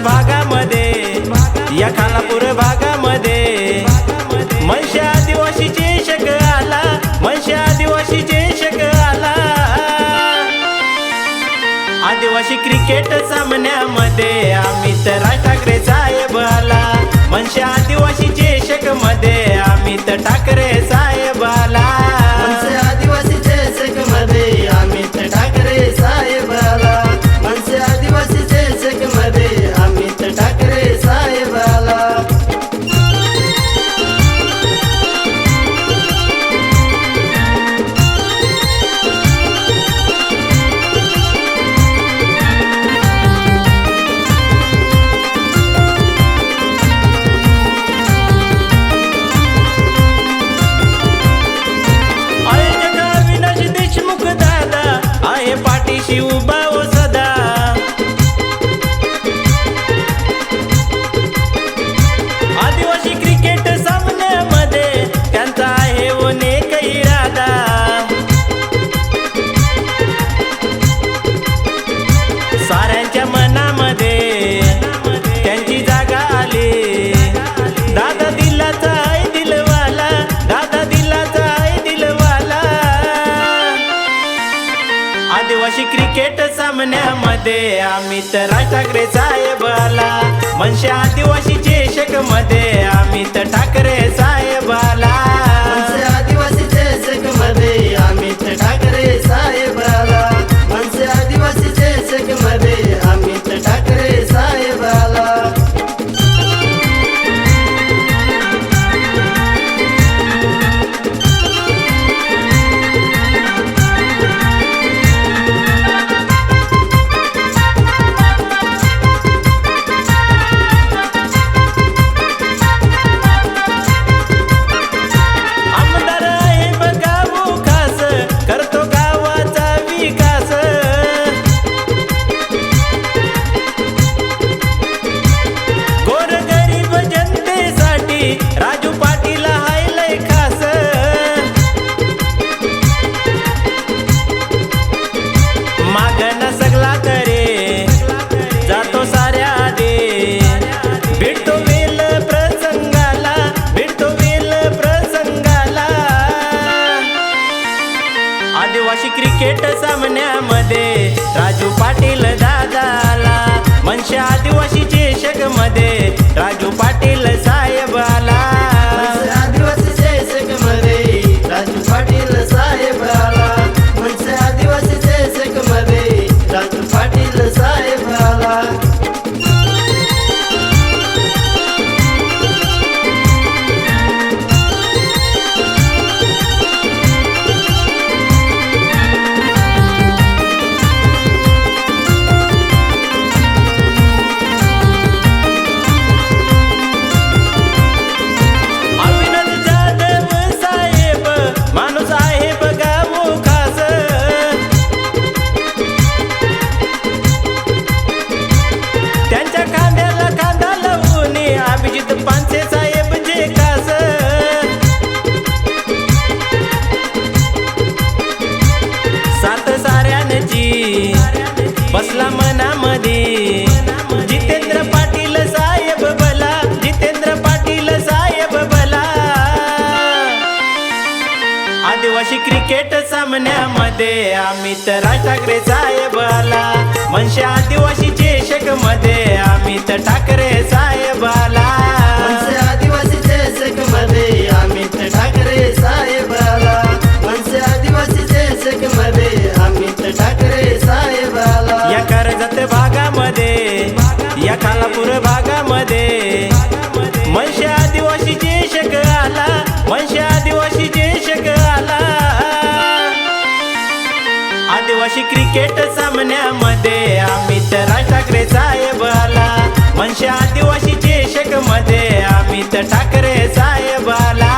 भागामध्ये या खानापूर भागामध्ये. मनशा आदिवासीचे शक आला मनशा आदिवासीचे शक आला. आदिवासी क्रिकेट सामन्यामध्ये अमित राज ठाकरे साहेब आला. मनशा सामन्यामध्ये आम्ही तर ठाकरे साहेबाला मनशा आदिवासी चेशकमध्ये तर राज ठाकरे साहेब आला मनशा आदिवासी चेषकमध्ये अमित ठाकरे साहेब. क्रिकेट सामन्यामध्ये अमित राज ठाकरे साहेब आला मनशा आदिवासी चेषकमध्ये अमित ठाकरे साहेब आला